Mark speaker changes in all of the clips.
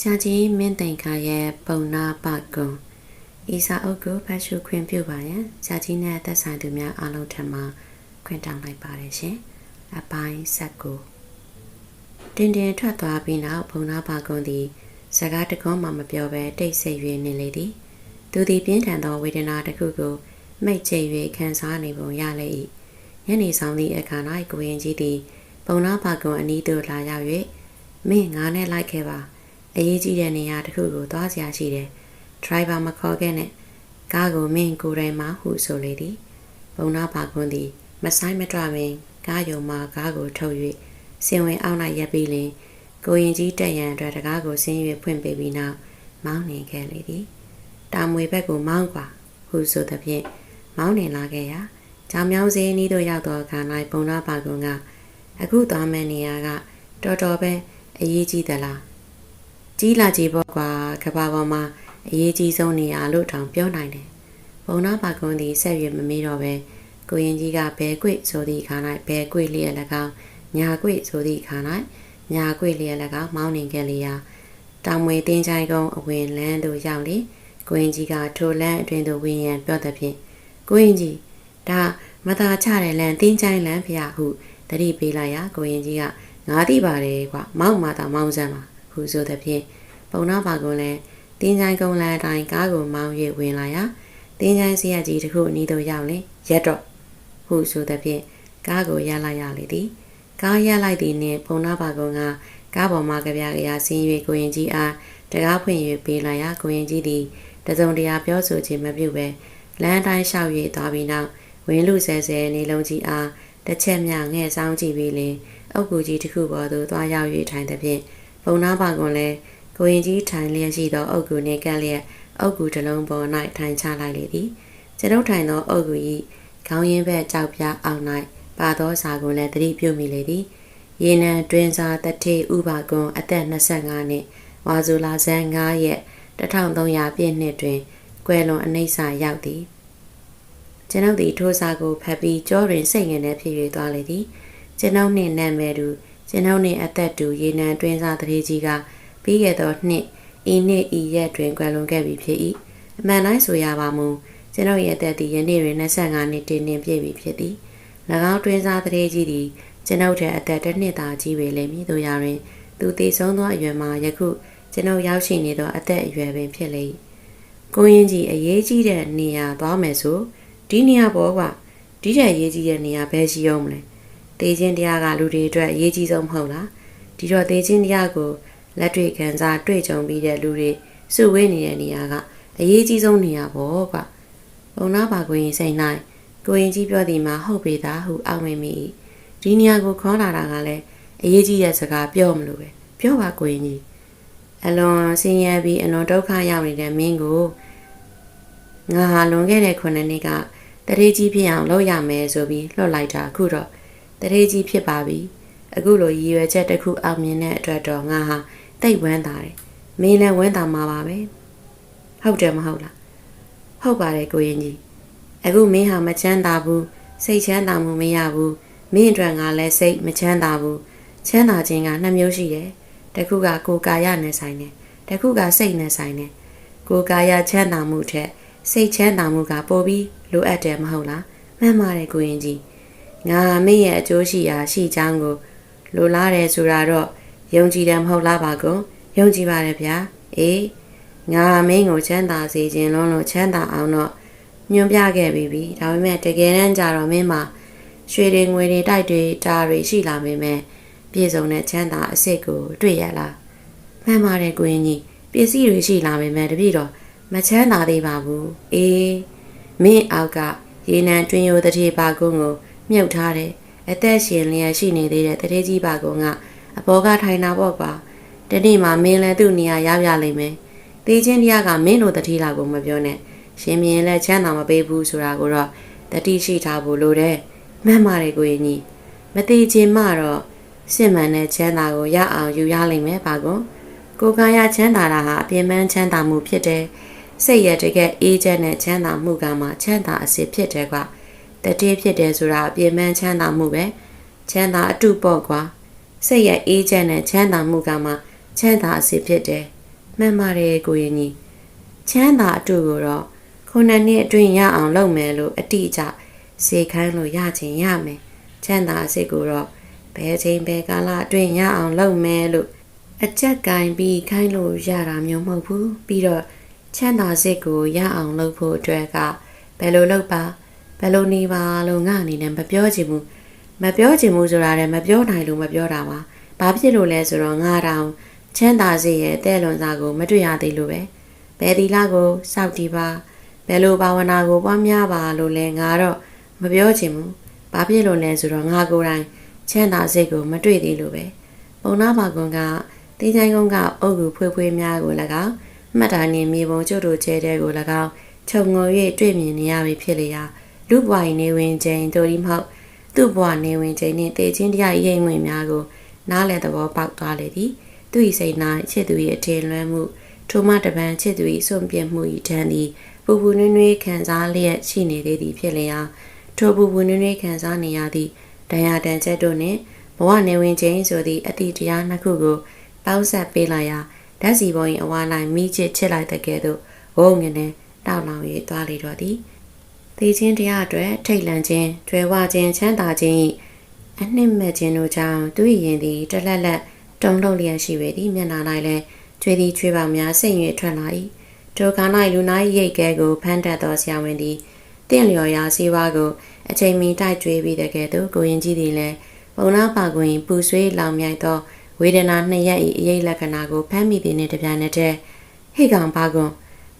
Speaker 1: ဆရာကြီးမင်းသိန်ခါရဲ့ပုံနာပကုံဤစာအုပ်ကိုဖတ်ရှုခွင့်ပြုပါရန်ဆရာကြီးနဲ့သက်ဆိုင်သူများအားလုံးထံမှခွင့်တောင်းလိုက်ပါတယ်ရှင်အပိုင်းဆက်ကိုတင်တင်ထွက်သွားပြီးနောက်ပုံနာပကုံသည်စကားတကောမှမပြောဘဲတိတ်ဆိတ်၍နေလေသည်သူသည်ပြင်းထန်သောဝေဒနာတစ်ခုကိုမိတ်ချိတ်၍ခံစားနေပုံရလေ၏ညနေဆောင်သည့်အခါ၌ကိုရင်ကြီးသည်ပုံနာပကုံအနီးသို့လာရောက်၍မင်းငါနဲ့လိုက်ခဲ့ပါ အရေးကြီးတဲ့နေရာတစ်ခုကိုသွားစရာရှိတယ်။ driver မခေါ်ခဲ့နဲ့ကားကိုမင်းကိုယ်တိုင်မှဟုဆိုလေသည်။ပုံနာပါကွန်းသည်မဆိုင်မတွပင်ကားယုံမှကားကိုထုတ်၍စင်ဝင်အောင်လိုက်ရပ်ပြီးလင်ကိုရင်ကြီးတက်ရန်အတွက်တကားကိုဆင်း၍ဖွင့်ပေးပြီးနောက်မောင်းနေခဲ့လေသည်။တာမွေဘက်ကိုမောင်းကွာဟုဆိုသဖြင့်မောင်းနေလာခဲ့ရာကြောင်မြောင်းစင်းဤသို့ရောက်သောအခါ၌ပုံနာပါကွန်းကအခုသွားမယ့်နေရာကတော်တော်ပဲအရေးကြီးသလား။ ကြီးလာကြီးပေါ့ကွာကဘာပေါ်မှာအရေးကြီးဆုံးနေရာလို့တောင်ပြောနိုင်တယ်။ဘုံနာပါကွန်းသည်ဆက်ရွမမေးတော့ပဲကိုရင်ကြီးကဘဲကွေ့ဆိုသည့်ခါ၌ဘဲကွေ့လျက်၎င်းညာကွေ့ဆိုသည့်ခါ၌ညာကွေ့လျက်၎င်းမောင်းနေခဲ့လျာတောင်မွေတင်းချိုင်ကုန်းအဝင်လန်းသို့ရောက်လေကိုရင်ကြီးကထိုလန်းအတွင်သို့ဝင်ရန်ပြောသည်ဖြင့်ကိုရင်ကြီးဒါမသာချတဲ့လန်းတင်းချိုင်လန်းဖျားဟုတတိပေးလိုက်ရာကိုရင်ကြီးကငါသိပါတယ်ကွာမောက်မာတာမောင်းစမ်းပါ ဟုဆိုသည်ဖြင့်ပုံနာပါကွန်လည်းတင်းချိုင်းကုန်းလမ်းအတိုင်းကားကိုမောင်း၍ဝင်လာရာတင်းချိုင်းစီရကြီးတစ်ခုအနီးသို့ရောက်လင်ရက်တော့ဟုဆိုသည်ဖြင့်ကားကိုရလိုက်ရလေသည်ကားရလိုက်သည်နှင့်ပုံနာပါကွန်ကကားပေါ်မှကြပြကြရဆင်း၍ကိုရင်ကြီးအားတကားဖွင့်၍ပေးလိုက်ရာကိုရင်ကြီးသည်တစုံတရာပြောဆိုခြင်းမပြုဘဲလမ်းတိုင်းလျှောက်၍သွားပြီးနောက်ဝင်းလူဆဲဆဲနေလုံးကြီးအားတစ်ချက်မြငဲ့ဆောင်ကြည့်ပြီးလင်အုတ်ကူကြီးတစ်ခုပေါ်သို့သွားရောက်၍ထိုင်သည်ဖြင့် ဘုံနာပါကွန်လည်းကိုရင်ကြီးထိုင်လျက်ရှိသောအုတ်ကူနှင့်ကပ်လျက်အုတ်ကူတစ်လုံးပေါ်၌ထိုင်ချလိုက်လေသည်ကျွန်ုပ်ထိုင်သောအုတ်ကူ၏ခေါင်းရင်းဘက်ကြောက်ပြအောင်၌ပါသောစာကိုလည်းသတိပြုမိလေသည်ရေနံတွင်စာတထေဥပါကွန်အသက်25နှစ်ဝါဇူလာဇန်9ရက်1300ပြည့်နှစ်တွင်ကွယ်လွန်အနှိမ့်စာရောက်သည်ကျွန်ုပ်သည်ထိုးစာကိုဖတ်ပြီးကြောတွင်စိတ်ငြိမ်နေဖြစ်၍သွားလေသည်ကျွန်ုပ်နှင့်နာမည်သူ ကျွန်ုပ်နှင့်အသက်တူရေနံတွင်စားတရေကြီးကပြီးခဲ့သောနှစ်ဤနှစ်ဤရက်တွင်ကွယ်လွန်ခဲ့ပြီဖြစ်၏အမှန်တိုင်းဆိုရပါမူကျွန်ုပ်ရဲ့အသက်သည်ယနေ့တွင်25နှစ်တင်းတင်းပြည့်ပြီဖြစ်သည်၎င်းတွင်စားတရေကြီးသည်ကျွန်ုပ်ရဲ့အသက်တစ်နှစ်သာကြီးပေလိမ့်မည်တို့ရာတွင်သူတည်ဆုံးသောအရွယ်မှာယခုကျွန်ုပ်ရောက်ရှိနေသောအသက်အရွယ်ပင်ဖြစ်လေ၏ကိုရင်ကြီးအရေးကြီးတဲ့နေရာသွားမယ်ဆိုဒီနေရာပေါ်ကဒီထက်အရေးကြီးတဲ့နေရာဘယ်ရှိအောင်မလဲ သေခြင်းတရားကလူတွေအတွက်အရေးကြီးဆုံးမဟုတ်လားဒီတော့သေခြင်းတရားကိုလက်တွေ့ခံစားတွေ့ကြုံပြီးတဲ့လူတွေစုဝေးနေတဲ့နေရာကအရေးကြီးဆုံးနေရာပေါ့ကွာဘုံနာပါကိုရင်စိတ်၌ကိုရင်ကြီးပြောသည်မှာဟုတ်ပေသားဟုအောက်မေ့မိ၏ဒီနေရာကိုခေါ်လာတာကလည်းအရေးကြီးတဲ့စကားပြောမလို့ပဲပြောပါကိုရင်ကြီးအလွန်ဆင်းရဲပြီးအလွန်ဒုက္ခရောက်နေတဲ့မင်းကိုငါဟာလွန်ခဲ့တဲ့ခုနှစ်နှစ်ကတရေကြီးဖြစ်အောင်လုပ်ရမယ်ဆိုပြီးလှုပ်လိုက်တာအခုတော့ တရေကြီးဖြစ်ပါပြီအခုလိုရည်ရွယ်ချက်တစ်ခုအောင်မြင်တဲ့အတွက်တော့ငါဟာတိတ်ဝမ်းသာတယ်မင်းလည်းဝမ်းသာမှာပါပဲဟုတ်တယ်မဟုတ်လားဟုတ်ပါတယ်ကိုရင်ကြီးအခုမင်းဟာမချမ်းသာဘူးစိတ်ချမ်းသာမှုမရဘူးမင်းအတွက်ငါလည်းစိတ်မချမ်းသာဘူးချမ်းသာခြင်းကနှစ်မျိုးရှိတယ်တခုကကိုယ်ကာယနဲ့ဆိုင်တယ်တခုကစိတ်နဲ့ဆိုင်တယ်ကိုယ်ကာယချမ်းသာမှုထက်စိတ်ချမ်းသာမှုကပိုပြီးလိုအပ်တယ်မဟုတ်လားမှန်ပါတယ်ကိုရင်ကြီး ငါမင်းရဲ့အကျိုးရှိရာရှိချောင်းကိုလိုလားတယ်ဆိုတာတော့ယုံကြည်တယ်မဟုတ်လားပါကွန်ယုံကြည်ပါတယ်ဗျာအေးငါမင်းကိုချမ်းသာစေခြင်းလုံးလို့ချမ်းသာအောင်တော့ညွှန်ပြခဲ့ပြီးပြီဒါပေမဲ့တကယ်တမ်းကျတော့မင်းမှာရွှေတွေငွေတွေတိုက်တွေတာတွေရှိလာပေမဲ့ပြည့်စုံတဲ့ချမ်းသာအစ်စ်ကိုတွေ့ရလားမှန်ပါတယ်ကိုရင်ကြီးပစ္စည်းတွေရှိလာပေမဲ့တပြည့်တော့မချမ်းသာသေးပါဘူးအေးမင်းအောက်ကရေနံတွင်ရိုတတိပါကုန်းကို မြုပ်ထားတယ်အသက်ရှင်လျက်ရှိနေသေးတဲ့တရေကြီးပါကုန်းကအဘောကထိုင်တာပေါ့ကွာတနေ့မှမင်းလည်းသူ့နေရာရောက်ရလိမ့်မယ်တေးချင်းတရားကမင်းတို့တတိလာကိုမပြောနဲ့ရှင်မြင်းလည်းချမ်းသာမပေးဘူးဆိုတာကိုတော့တတိရှိထားဖို့လိုတယ်မှန်ပါတယ်ကိုရင်ကြီးမသေးခြင်းမှတော့စစ်မှန်တဲ့ချမ်းသာကိုရအောင်ယူရလိမ့်မယ်ပါကွန်ကိုကံရချမ်းသာတာဟာအပြင်းပန်းချမ်းသာမှုဖြစ်တယ်စိတ်ရတကယ်အေးချမ်းတဲ့ချမ်းသာမှုကမှချမ်းသာအစစ်ဖြစ်တယ်ကွာ တတိဖြစ်တယ်ဆိုတာအပြင်းပန်းချမ်းသာမှုပဲချမ်းသာအတုပေါ့ကွာစိတ်ရဲ့အေးချမ်းတဲ့ချမ်းသာမှုကမှချမ်းသာအစစ်ဖြစ်တယ်မှန်ပါတယ်ကိုရင်ကြီးချမ်းသာအတူကိုတော့ခုနှစ်နှစ်အတွင်းရအောင်လုပ်မယ်လို့အတိအကျစေခိုင်းလို့ရချင်ရမယ်ချမ်းသာစိတ်ကိုတော့ဘယ်ချိန်ဘယ်ကာလအတွင်းရအောင်လုပ်မယ်လို့အကြက်ကင်ပြီးခိုင်းလို့ရတာမျိုးမဟုတ်ဘူးပြီးတော့ချမ်းသာစိတ်ကိုရအောင်လုပ်ဖို့အတွက်ကဘယ်လိုလုပ်ပါ ဘယ်လိုနေပါလို့ငါအနေနဲ့မပြောချင်ဘူးမပြောချင်ဘူးဆိုတာလည်းမပြောနိုင်လို့မပြောတာပါဘာဖြစ်လို့လဲဆိုတော့ငါတောင်ချမ်းသာစိတ်ရဲ့တဲ့လွန်စာကို မတွေ့ရသေးလို့ပဲဘယ်ဒီလာကိုစောက်တီပါဘယ်လိုဘာဝနာကိုပွားများပါလို့လဲငါတော့မပြောချင်ဘူးဘာဖြစ်လို့လဲဆိုတော့ငါကိုယ်တိုင်ချမ်းသာစိတ်ကိုမတွေ့သေးလို့ပဲပုံနာပါကွန်ကတင်းချိုင်းကုန်းကအုပ်ကူဖွေးဖွေးများကို၎င်းမှတ်တာနေမြေပုံကျွတ်တို့ကျဲတဲ့ကို၎င်းခြုံငုံ၍တွေ့မြင်နေရပြီဖြစ်လေရာ လူပွားရင်နေဝင်ချိန်တို့ဒီမဟုတ်သူ့ဘဝနေဝင်ချိန်နှင့်တေချင်းတရားရိပ်ဝင်များကို နားလည်သဘောပေါက်သွားလေသည်သူ၏စိတ်နာချစ်သူ၏အထင်လွှမ်းမှုထိုမှတပံချစ်သူ၏စွန့်ပြစ်မှု၏တန်သည်ပူပူနွေ့နွေ့ခံစားလျက်ရှိနေသေးသည်ဖြစ်လျာထိုပူပူနွေ့နွေ့ခံစားနေရသည့်တရားတန်ချက်တို့နှင့်ဘဝနေဝင်ခြင်းဆိုသည့်အတိတရားနှစ်ခုကိုပေါင်းဆက်ပေးလိုက်ရာဓာတ်စီပေါ်၏အဝါလိုက်မိချစ်ချစ်လိုက်တဲ့ကဲ့သို့ဝုန်းငနဲ့တောက်လောင်၍သွားလေတော့သည် သေခြင်းတရားအတွက်ထိတ်လန့်ခြင်းကျွဲဝခြင်းချမ်းသာခြင်း၏အနှစ်မဲ့ခြင်းတို့ကြောင့်သူ၏ရင်သည်တလက်လက်တုံ့လုံးလျက်ရှိပေသည်မျက်နှာ၌လည်းကျွေးသည်ချွေးပေါင်များစိတ်ရွေထွက်လာ၏ထိုက၌လူနာ၏ရိတ်ကဲကိုဖမ်းတတ်သောဆရာဝန်သည်တင့်လျော်ရာစီးပွားကိုအချိန်မီတိုက်ကျွေးပြီးတဲ့ကဲ့သို့ကိုရင်ကြီးသည်လည်းပုံနာပါကွင်ပူဆွေးလောင်မြိုက်သောဝေဒနာနှစ်ရက်၏အရေးလက္ခဏာကိုဖမ်းမိသည်နှင့်တပြိုင်နက်တည်းဟိကောင်ပါကွန်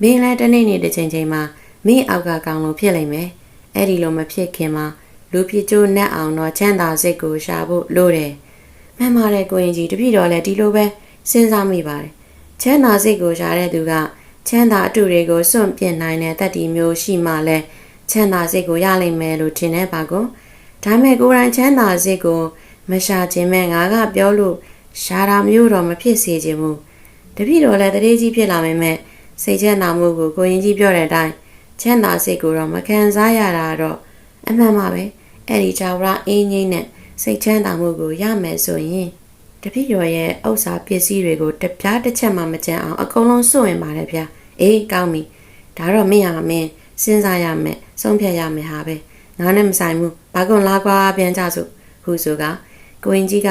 Speaker 1: မင်းလည်းတနေ့နေ့တစ်ချိန်ချိန်မှာ မင်းအောက်ကကောင်လို့ဖြစ်လိမ့်မယ်အဲ့ဒီလိုမဖြစ်ခင်မှာလူဖြစ်ကျိုးနဲ့အောင်တော့ချမ်းသာစိတ်ကိုရှာဖို့လိုတယ်မှန်ပါတယ်ကိုရင်ကြီးတပြည့်တော်လည်းဒီလိုပဲစဉ်းစားမိပါတယ်ချမ်းသာစိတ်ကိုရှာတဲ့သူကချမ်းသာအတူတွေကိုစွန့်ပြစ်နိုင်တဲ့တတ်တည်မျိုးရှိမှလဲချမ်းသာစိတ်ကိုရလိမ့်မယ်လို့ထင်တဲ့ပါကောဒါမဲ့ကိုယ်တိုင်ချမ်းသာစိတ်ကိုမရှာခြင်းမဲ့ငါကပြောလို့ရှာတာမျိုးတော့မဖြစ်စေချင်ဘူးတပည့်တော်လည်းတရေကြီးဖြစ်လာမယ်မဲ့စိတ်ချမ်းသာမှုကိုကိုရင်ကြီးပြောတဲ့အတိုင်း ချမ်းသာစိတ်ကိုတော့မခံစားရတာတော့အမှန်ပါပဲအဲ့ဒီကြောင့်ရအင်းငိမ့်နဲ့စိတ်ချမ်းသာမှုကိုရမယ်ဆိုရင်တပည့်တော်ရဲ့ဥစ္စာပစ္စည်းတွေကိုတပြားတစ်ချက်မှမကြမ်းအောင်အကုန်လုံးစွန့်ဝင်ပါတယ်ဗျာအေးကောင်းပြီဒါတော့မင်းရမင်းစဉ်းစားရမယ်ဆုံးဖြတ်ရမယ်ဟာပဲငါနဲ့မဆိုင်ဘူးဘာကွန်လာကွာပြန်ကြစို့ဟူဆိုကကိုရင်ကြီးက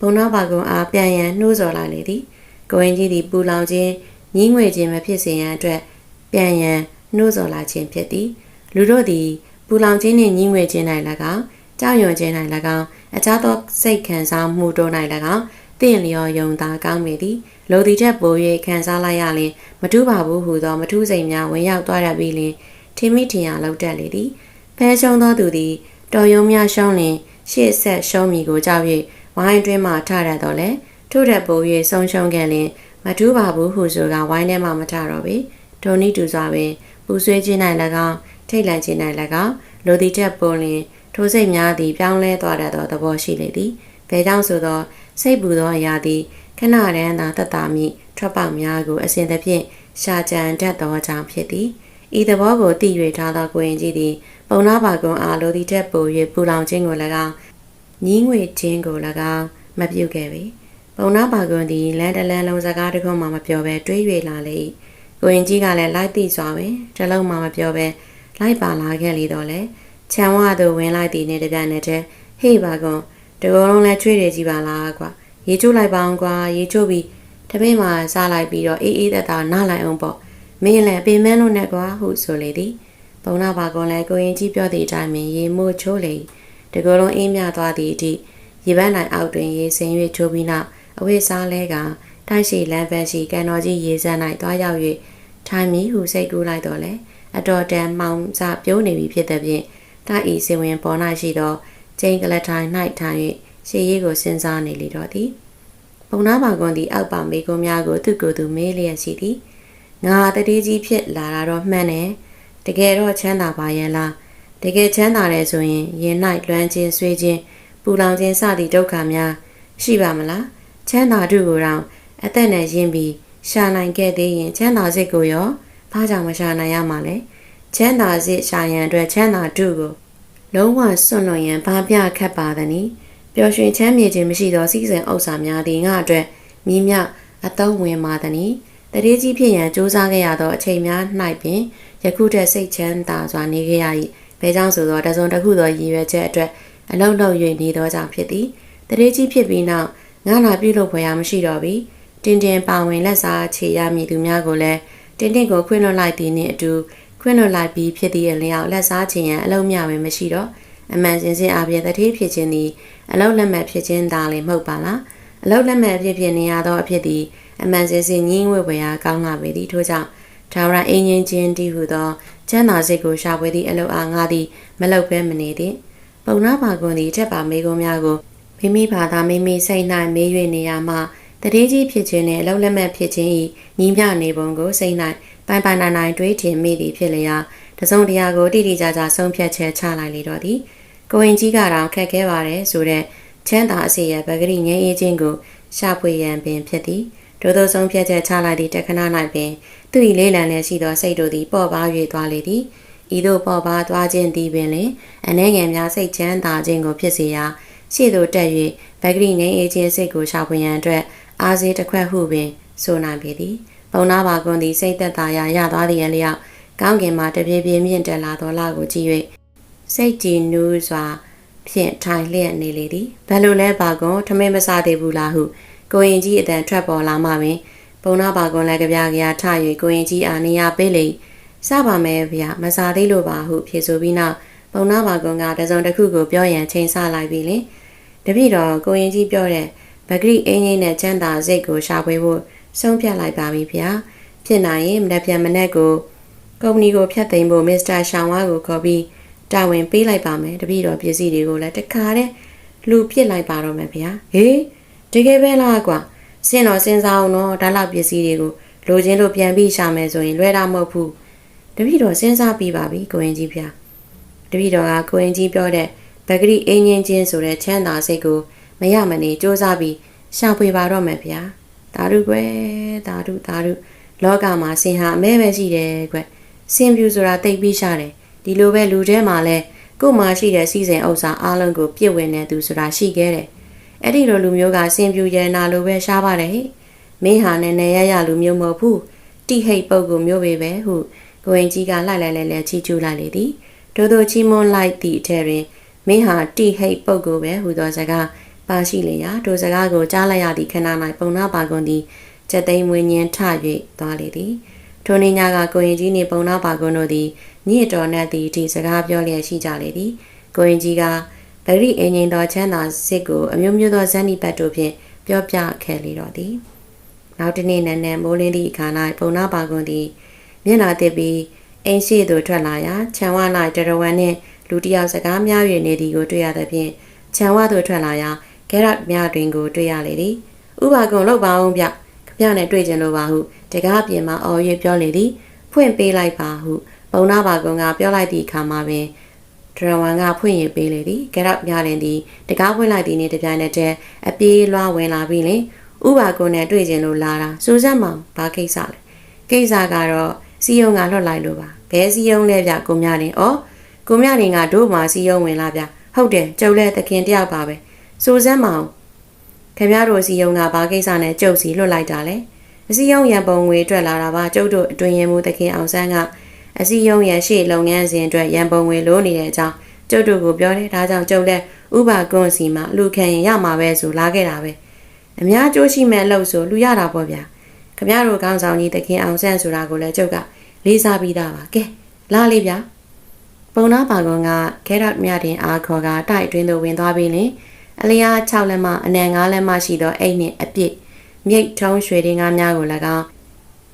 Speaker 1: ဘုံနောက်ဘာကွန်အားပြန်ရန်နှိုးဆော်လာလေသည်ကိုရင်ကြီးသည်ပူလောင်ခြင်းညင်းငွေခြင်းမဖြစ်စေရန်အတွက်ပြန်ရန် နှိုးဆော်လာခြင်းဖြစ်သည်လူတို့သည်ပူလောင်ခြင်းနှင့်ညင်းငွေခြင်း၌၎င်းကြောက်ရွံ့ခြင်း၌၎င်းအခြားသောစိတ်ခံစားမှုတို့၌၎င်းတင့်လျော်ယုံသာကောင်းပေသည်လိုသည်ချက်ပို၍ခံစားလိုက်ရလင်မထူးပါဘူးဟုသောမထူးစိမ်များဝင်ရောက်သွားရပြီးလင်ထင်းမိထင်ရလောက်တက်လေသည်ဖဲရှုံသောသူသည်တော်ယုံများရှုံးလင်ရှေ့ဆက်ရှုံးမိကိုကြောက်၍ဝိုင်းအတွင်းမှထရတော့လေထို့တဲ့ပို၍ဆုံးရှုံးခဲ့လင်မထူးပါဘူးဟုဆိုကဝိုင်းထဲမှမထတော့ပေဒုံနီတူစွာပင်ပူ ဆွေးခြင်း၌၎င်းထိတ်လန့်ခြင်း၌၎င်းလိုသည်ချက်ပုံလင်ထိုစိတ်များသည်ပြောင်းလဲသွားတတ်သောသဘောရှိလေသည်။ဘဲကြောင့်ဆိုသောစိတ်ပူသောအရာသည်ခဏတည်းသာတတ်တာမိထွက်ပေါက်များကိုအစဉ်သဖြင့်ရှာကြံတတ်သောကြောင့်ဖြစ်သည်။ဤသဘောကိုသိ၍ထားသောကိုရင်ကြီးသည်ပုံနာပါကွန်အားလိုသည်တက်ပို၍ပူလောင်ခြင်းကို၎င်းညီးငွေခြင်းကို၎င်းမပြုတ်ခဲ့ပေ။ပုံနာပါကွန်သည်လန်တလန်လုံးစကားတခုမှမပြောဘဲတွေး၍လာလေ၏။ ကိုရင်ကြီးကလည်းလိုက်သိစွာပင်တလုံးမှမပြောဘဲလိုက်ပါလာခဲ့လေတော့လေခြံဝါသို့ဝင်လိုက်သည်နှင့်တပြိုင်နက်တည်းဟေ့ပါကွန်တကောလုံးလဲချွေးတယ်ကြီးပါလားကွာရေချိုးလိုက်ပါအောင်ကွာရေချိုးပြီးတပည့်မှာစားလိုက်ပြီးတော့အေးအေးသက်သာနားလိုက်အောင်ပေါ့မင်းလည်းပင်မန်းလို့နဲ့ကွာဟုဆိုလေသည်ပုံနာပါကွန်လည်းကိုရင်ကြီးပြောသည့်အတိုင်းပင်ရေမို့ချိုးလေတကောလုံးအေးမြသွားသည့်အထိရေပန်းနိုင်အောက်တွင်ရေစင်၍ချိုးပြီးနောက်အဝိစားလဲကတိုက်ရှိလမ်းပန်းရှိကန်တော်ကြီးရေစမ်း၌တွားရောက်၍ ထိုင်မီဟုစိတ်ကူးလိုက်တော့လေအတော်တန်မှောင်စပြိုးနေပြီဖြစ်တဲ့ဖြင့်တိုက်ဤစင်ဝင်ပေါ်၌ရှိသောကျင်းကလထိုင်၌ထိုင်၍ရှေးရီးကိုစဉ်းစားနေလေတော့သည်ပုံနာပါကွန်သည်အောက်ပါမေကုံးများကိုသူ့ကိုယ်သူမေးလျက်ရှိသည်ငါတတိကြီးဖြစ်လာတာတော့မှန်တယ်တကယ်တော့ချမ်းသာပါရဲ့လားတကယ်ချမ်းသာတယ်ဆိုရင်ရင်၌လွမ်းခြင်းဆွေးခြင်းပူလောင်ခြင်းစသည့်ဒုက္ခများရှိပါမလားချမ်းသာတုကိုတော့အသက်နဲ့ရင်းပြီး ရှာနိုင်ခဲ့သေးရင်ချမ်းသာစိတ်ကိုရောဘာကြောင့်မရှာနိုင်ရမှာလဲချမ်းသာစိတ်ရှာရန်အတွက်ချမ်းသာတုကိုလုံးဝစွန့်လွန်ရန်ဘာပြခတ်ပါသနည်းပျော်ရွှင်ချမ်းမြေခြင်းမရှိသောစီးစိမ်ဥစ္စာများသည်ငါအတွက်မြင်းမြအသုံးဝင်ပါသနည်းတရေကြီးဖြစ်ရန်စူးစမ်းခဲ့ရသောအချိန်များ၌ပင်ယခုထက်စိတ်ချမ်းသာစွာနေခဲ့ရ၏ဘဲကြောင့်ဆိုသောတစုံတစ်ခုသောရည်ရွယ်ချက်အတွက်အလုံးလုံး၍နေသောကြောင့်ဖြစ်သည်တရေကြီးဖြစ်ပြီးနောက်ငါလာပြုလုပ်ဖွယ်ရာမရှိတော့ပြီ တင်တင်ပါဝင်လက်စားချေရမည်သူများကိုလည်းတင်တင်ကိုခွင့်လွှတ်လိုက်သည်နှင့်အတူခွင့်လွှတ်လိုက်ပြီးဖြစ်သည့်အလျောက်လက်စားချင်ရန်အလုံးမြဝင်မရှိတော့အမှန်စင်စစ်အပြင်တတိဖြစ်ခြင်းသည်အလုံးလက်မှတ်ဖြစ်ခြင်းသာလည်းမဟုတ်ပါလားအလုံးလက်မှတ်ဖြစ်ဖြစ်နေရသောအဖြစ်သည်အမှန်စင်စစ်ငင်းဝဲပွေရာကောင်းလာပေသည်ထို့ကြောင့်ထာဝရအင်းချင်းချင်းတည်ဟုသောကျမ်းသာစိတ်ကိုရှာဖွေသည့်အလုံးအားငါသည်မလောက်ပဲမနေသည့်ပုံနာပါကွန်သည်တက်ပါမေကုံးများကိုမိမိဘာသာမိမိစိတ်၌မေး၍နေရမှ တတိကြီးဖြစ်ခြင်းနှင့်အလုံးလက်မှတ်ဖြစ်ခြင်း၏ညီမျှနေပုံကိုစိတ်၌ပိုင်ပိုင်နိုင်နိုင်တွေးထင်မိသည်ဖြစ်လျာတစုံတရာကိုတိတိကျကျဆုံးဖြတ်ချက်ချလိုက်လေတော့သည်ကိုရင်ကြီးကတော့ခက်ခဲပါတယ်ဆိုတဲ့ချမ်းသာအစီရပဂရိငင်းအေးခြင်းကိုရှာဖွေရန်ပင်ဖြစ်သည်ဒို့သောဆုံးဖြတ်ချက်ချလိုက်သည့်တခဏ၌ပင်သူ၏လေးလံလျက်ရှိသောစိတ်တို့သည်ပေါ့ပါ၍သွားလေသည်ဤသို့ပေါ့ပါသွားခြင်းသည်ပင်လင်အနေငယ်များစိတ်ချမ်းသာခြင်းကိုဖြစ်စေရာရှေ့သို့တက်၍ဘဂရိငင်းအေးခြင်းစိတ်ကိုရှာဖွေရန်အတွက် အားစေးတစ်ခွက်ဟုပင်ဆိုနိုင်ပေသည်ပုံနာပါကွန်သည်စိတ်သက်သာရာရသွားသည့်အလျောက်ကောင်းကင်မှာတပြေးပြေးမြင့်တက်လာသောလကိုကြည့်၍စိတ်ကြည်နူးစွာဖြင့်ထိုင်လျက်နေလေသည်ဘယ်လိုလဲပါကွန်ထမင်းမစားသေးဘူးလားဟုကိုရင်ကြီးအတန်ထွက်ပေါ်လာမှပင်ပုံနာပါကွန်လည်းကြပြကြရထ၍ကိုရင်ကြီးအာနေရပေးလေစပါမယ်ဗျာမစားသေးလို့ပါဟုဖြေဆိုပြီးနောက်ပုံနာပါကွန်ကတစုံတစ်ခုကိုပြောရန်ချိန်ဆလိုက်ပြီလေတပည့်တော်ကိုရင်ကြီးပြောတဲ့ ဗဂရိအင်းကြီးနဲ့ချမ်းသာစိတ်ကိုရှာဖွေဖို့ဆုံးဖြတ်လိုက်ပါပြီဗျာဖြစ်နိုင်ရင်မနက်ဖြန်မနက်ကိုကုမ္ပဏီကိုဖျက်သိမ်းဖို့မစ္စတာရှောင်းဝါကိုခေါ်ပြီးတာဝန်ပေးလိုက်ပါမယ်တပည့်တော်ပစ္စည်းတွေကိုလည်းတခါတည်းလူပစ်လိုက်ပါတော့မယ်ဗျာဟေးတကယ်ပဲလားကွာစင်တော်စဉ်းစားအောင်တော့ဒါလောက်ပစ္စည်းတွေကိုလိုချင်လို့ပြန်ပြီးရှာမယ်ဆိုရင်လွဲတာမဟုတ်ဘူးတပည့်တော်စဉ်းစားပြီးပါပြီကိုရင်ကြီးဗျာတပည့်တော်ကကိုရင်ကြီးပြောတဲ့ဗဂရိအင်းချင်းချင်းဆိုတဲ့ချမ်းသာစိတ်ကို မရမနေစ조사ပြီးရှာဖွေပါတော့မယ်ဗျာသာဓုကွယ်သာဓုသာဓုလောကမှာဆင်ဟာအမဲပဲရှိတယ်ကွဆင်ပြူဆိုတာတိတ်ပြီးရှာတယ်ဒီလိုပဲလူထဲမှာလဲကို့မှာရှိတဲ့စီစဉ်ဥစ္စာအားလုံးကိုပြည့်ဝင်နေသူဆိုတာရှိခဲ့တယ်အဲ့ဒီလိုလူမျိုးကဆင်ပြူရနာလိုပဲရှားပါတယ်ဟိမင်းဟာနဲ့နဲ့ရရလူမျိုးမဟုတ်ဘူးတိဟိတ်ပုတ်ကိုမျိုးပဲပဲဟုကိုရင်ကြီးကလှိုက်လိုက်လဲလဲချီကျူးလိုက်လေသည်တို့တို့ချီမွန်လိုက်သည့်အထက်တွင်မင်းဟာတိဟိတ်ပုတ်ကိုပဲဟူသောစကား ပါရှိလေရာဒိုစကားကိုကြားလိုက်ရသည့်ခဏ၌ပုံနာပါကွန်သည်ချက်သိမ်းမွေးညင်းထ၍သွားလေသည်ထိုနေ့ညကကိုရင်ကြီးနှင့်ပုံနာပါကွန်တို့သည်ညစ်တော်နှက်သည့်ဒီစကားပြောလျက်ရှိကြလေသည်ကိုရင်ကြီးကဗရိအင်းငိန်တော်ချမ်းသာစစ်ကိုအမျိုးမျိုးသောဇန်နီပတ်တို့ဖြင့်ပြောပြခဲ့လေတော့သည်နောက်တနေ့နံနံမိုးလင်းသည့်အခါ၌ပုံနာပါကွန်သည်မျက်နာတစ်ပြီးအိမ်ရှိသို့ထွက်လာရာခြံဝ၌တရဝံနှင့်လူတစ်ယောက်စကားများ၍နေသည်ကိုတွေ့ရသဖြင့်ခြံဝသို့ထွက်လာရာ ဂဲရက်မြတွင်ကိုတွေ့ရလေသည်ဥပါကုံလောက်ပါအောင်ဗျခပြနဲ့တွေ့ကြလို့ပါဟုတကားပြင်မှာအော်၍ပြောလေသည်ဖွင့်ပေးလိုက်ပါဟုပုံနာပါကုံကပြောလိုက်သည့်အခါမှာပင်ဒရဝန်ကဖွင့်ရပေးလေသည်ဂရက်မြတွင်သည်တကားဖွင့်လိုက်သည်နှင့်တပြိုင်နက်တည်းအပြေးလွှားဝင်လာပြီးလင်ဥပါကုံနဲ့တွေ့ကြလို့လာတာစူးစမ်းမောင်ဘာကိစ္စလဲကိစ္စကတော့စီယုံကလွတ်လိုက်လို့ပါဘဲစီယုံလဲဗျကိုမြတင်ဩကိုမြတင်ကတို့မှာစီယုံဝင်လာဗျဟုတ်တယ်ကျုပ်လည်းသခင်တယောက်ပါပဲ စူစမ်းမအောင်ခင်ဗျားတို့စီယုံကဘာကိစ္စနဲ့ကျုပ်စီလွတ်လိုက်တာလဲအစီယုံရန်ပုံငွေထွက်လာတာပါကျုပ်တို့အတွင်ရင်မှုသခင်အောင်ဆန်းကအစီယုံရန်ရှေ့လုပ်ငန်းစဉ်အတွက်ရန်ပုံငွေလိုနေတဲ့အကြောင်းကျုပ်တို့ကိုပြောတယ်ဒါကြောင့်ကျုပ်လည်းဥပါကွန်စီမှာလူခံရင်ရမှာပဲဆိုလာခဲ့တာပဲအများကျိုးရှိမဲ့အလုပ်ဆိုလူရတာပေါ့ဗျာခင်ဗျားတို့ကောင်းဆောင်ကြီးသခင်အောင်ဆန်းဆိုတာကိုလည်းကျုပ်ကလေးစားပြီးသားပါကဲလာလေးဗျာပုံနာပါကွန်ကခဲရတ်မြတင်အားခေါ်ကတိုက်တွင်းသို့ဝင်သွားပြီးလင် အလျား6လက်မှအနံ9လက်မှရှိသောအိတ်နှင့်အပြစ်မြိတ်ထုံးရွှေတင်ကားများကို၎င်း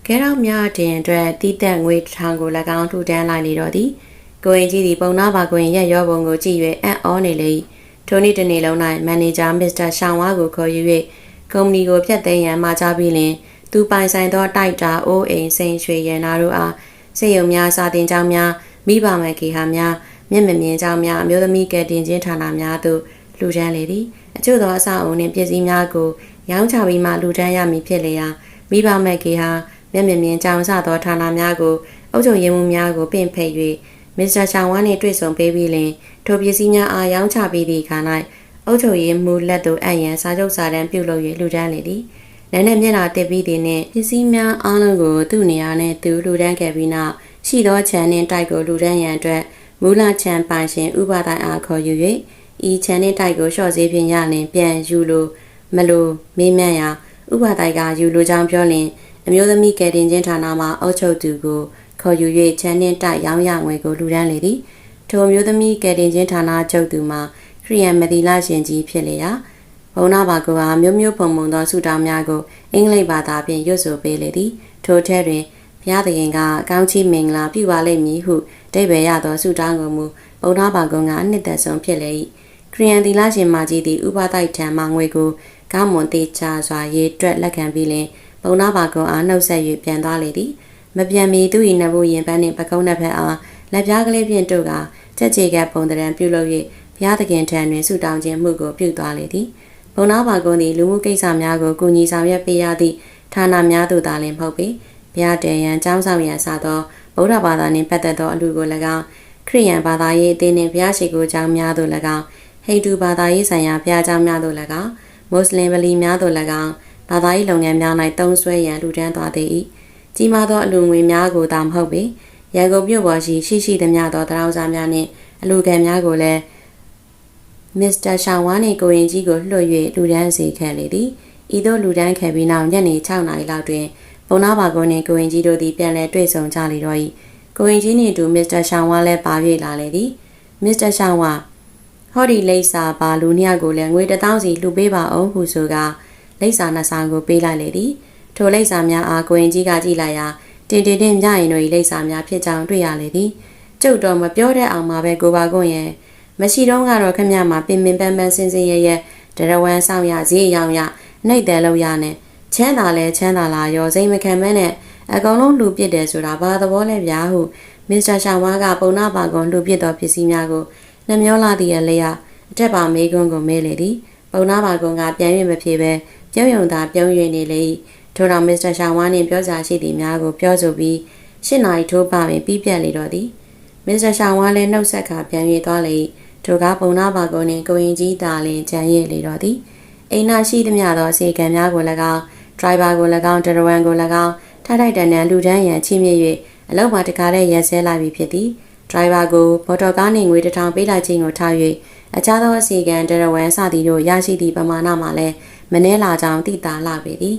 Speaker 1: ကဲရောက်များတင်အတွက်တီးတက်ငွေထောင်ကို၎င်းထူတန်းလိုက်လေတော့သည်ကိုရင်ကြီးသည်ပုံနာပါကိုရင်ရက်ရောပုံကိုကြည့်၍အံ့ဩနေလေ၏ထိုနေ့တနေ့လုံး၌မန်နေဂျာမစ္စတာရှောင်းဝါကိုခေါ်ယူ၍ကုမ္ပဏီကိုဖျက်သိမ်းရန်မှာကြားပြီးလင်သူပိုင်ဆိုင်သောတိုက်တာအိုးအိမ်စိန်ရွှေရန်နာတို့အားစေယုံများစာတင်ကြောင်းများမိဘမယ်ကေဟာများမျက်မမြင်ကြောင်းများအမျိုးသမီးကဲတင်ချင်းဌာနများသို့ လူဒန်းလေသည်အချို့သောအဆောက်အုံနှင့်ပစ္စည်းများကိုရောင်းချပြီးမှလူဒန်းရမည်ဖြစ်လေရာမိဘမဲ့ကေဟာမျက်မြင်မြင်ကြောင်ဆသောဌာနများကိုအုပ်ချုပ်ရေးမှူးများကိုပင့်ဖိတ်၍မစ္စတာချောင်ဝါနှင့်တွေ့ဆုံပေးပြီးလင်ထိုပစ္စည်းများအားရောင်းချပြီးသည့်အခါ၌အုပ်ချုပ်ရေးမှူးလက်သို့အံ့ရန်စာချုပ်စာတမ်းပြုလုပ်၍လူဒန်းလေသည်လက်နဲ့မျက်နှာတက်ပြီးတဲ့နဲ့ပစ္စည်းများအားလုံးကိုသူ့နေရာနဲ့သူလူဒန်းခဲ့ပြီးနောက်ရှိသောခြံနှင့်တိုက်ကိုလူဒန်းရန်အတွက်မူလခြံပိုင်ရှင်ဥပဒိုင်အားခေါ်ယူ၍ ဤခြံနှင့်တိုက်ကိုလျှော့စေးဖြင့်ရလင်ပြန်ယူလိုမလိုမေးမြန်းရာဥပဒိုင်ကယူလိုကြောင်းပြောလင်အမျိုးသမီးကယ်တင်ချင်းဌာနမှအုပ်ချုပ်သူကိုခေါ်ယူ၍ခြံနှင့်တိုက်ရောင်းရငွေကိုလူဒန်းလေသည်ထိုအမျိုးသမီးကယ်တင်ချင်းဌာနချုပ်သူမှာခရီးယန်မသီလရှင်ကြီးဖြစ်လေရာဘုံနာဘာကဟာမျိုးမျိုးပုံပုံသောဆုတောင်းများကိုအင်္ဂလိပ်ဘာသာဖြင့်ရွတ်ဆိုပေးလေသည်ထိုထဲတွင်ဘုရားသခင်ကကောင်းချီးမင်္ဂလာပြုပါလိမ့်မည်ဟုတိတ်ပဲရသောဆုတောင်းကိုမူဘုံနာဘာကုံကအနှစ်သက်ဆုံးဖြစ်လေ၏ ခရီးယန်သီလရှင်မကြီးသည်ဥပတိုက်ထံမှငွေကိုကောင်းမွန်သေးချစွာရေးတွက်လက်ခံပြီးလင်ဘုံနာဘာကုံအားနှုတ်ဆက်၍ပြန်သွားလေသည်မပြန်မီသူ၏နဘူးရင်ပန်းနှင့်ပကုံးနှစ်ဖက်အားလက်ပြားကလေးဖြင့်တို့ကချက်ချေကပုံတရံပြုလုပ်၍ဘုရားသခင်ထံတွင်ဆုတောင်းခြင်းမှုကိုပြုသွားလေသည်ဘုံနာဘာကုံသည်လူမှုကိစ္စများကိုကူညီဆောင်ရွက်ပေးရသည့်ဌာနများသို့သာလျှင်မဟုတ်ပေဘုရားတည်ရန်ကျောင်းဆောင်ရန်စသောဗုဒ္ဓဘာသာနှင့်ပတ်သက်သောအလူကို၎င်းခရိယန်ဘာသာရေးအသင်းနှင့်ဘုရားရှိခိုးကျောင်းများသို့၎င်း ဟိန္ဒူဘာသာရေးဆိုင်ရာဘုရားကျောင်းများသို့၎င်းမွတ်စလင်ဗလီများသို့၎င်းဘာသာရေးလုပ်ငန်းများ၌တုံးဆွဲရန်လူဒန်းသွားသည်၏ကြီးမားသောအလူငွေများကိုသာမဟုတ်ပေရန်ကုန်မြို့ပေါ်ရှိရှိရှိသမျှသောတရားစားများနှင့်အလူခံများကိုလည်းမစ္စတာရှောင်းဝါနှင့်ကိုရင်ကြီးကိုလွှတ်၍လူဒန်းစေခဲ့လေသည်ဤသို့လူဒန်းခဲ့ပြီးနောက်ညနေ6နာရီလောက်တွင်ဘုံနာဘာကုန်းနှင့်ကိုရင်ကြီးတို့သည်ပြန်လည်တွေ့ဆုံကြလေတော့၏ကိုရင်ကြီးနှင့်အတူမစ္စတာရှောင်းဝါလည်းပါ၍လာလေသည်မစ္စတာရှောင်းဝါ ဟောဒီလိပ်စာပါလူနှစ်ယောက်ကိုလည်းငွေတစ်သောင်းစီလှူပေးပါအောင်ဟုဆိုကာလိပ်စာနှစ်ဆောင်ကိုပေးလိုက်လေသည်ထိုလိပ်စာများအားကိုရင်ကြီးကကြည့်လိုက်ရာတင်တင်တင်မြရင်တို့၏လိပ်စာများဖြစ်ကြောင်းတွေ့ရလေသည်ကျုပ်တော့မပြောတဲ့အောင်မှာပဲကိုပါကွန်းရဲ့မရှိတော့ကတော့ခမရမှာပင်ပင်ပန်းပန်းစင်စင်ရရဒရဝမ်းဆောင်ရဈေးရောင်ရနှိပ်တယ်လို့ရနဲ့ချမ်းသာလဲချမ်းသာလာရောစိတ်မခံမဲနဲ့အကောင်လုံးလူပစ်တယ်ဆိုတာဘာသဘောလဲဗျာဟုမစ္စတာရှောင်းဝါကပုံနာပါကွန်လူပစ်သောပစ္စည်းများကို နှမျောလာသည့်အလျက်အထက်ပါမေးခွန်းကိုမဲလေသည်ပုံနာပါကွန်ကပြန်၍မဖြေပဲပြုံးယုံသာပြုံး၍နေလေ၏ထို့တော်မစ္စတာရှောင်းဝါနှင့်ပြောစာရှိသည့်များကိုပြောဆိုပြီးရှစ်နာရီထိုးပါပင်ပြီးပြတ်လေတော့သည်မစ္စတာရှောင်းဝါလည်းနှုတ်ဆက်ခါပြန်၍သွားလေ၏ထိုကပုံနာပါကွန်နှင့်ကိုရင်ကြီးသာလင်ကြံရည်လေတော့သည်အိမ်နာရှိသမျှသောစေကံများကို၎င်းဒရိုင်ဘာကို၎င်းဒရဝမ်ကို၎င်းထိုက်ထိုက်တန်တန်လူဒန်းရန်ချိမြင့်၍အလောက်မှာတကားတဲ့ရက်ဆဲလာပြီဖြစ်သည် ဒရိုင်ဘာကိုမော်တော်ကားနှင့်ငွေတစ်ထောင်ပေးလိုက်ခြင်းကိုထား၍အခြားသောအစီကံဒရဝမ်စသည်တို့ရရှိသည့်ပမာဏမှာလည်းမနှဲလာကြောင်းသိတာလာပေသည်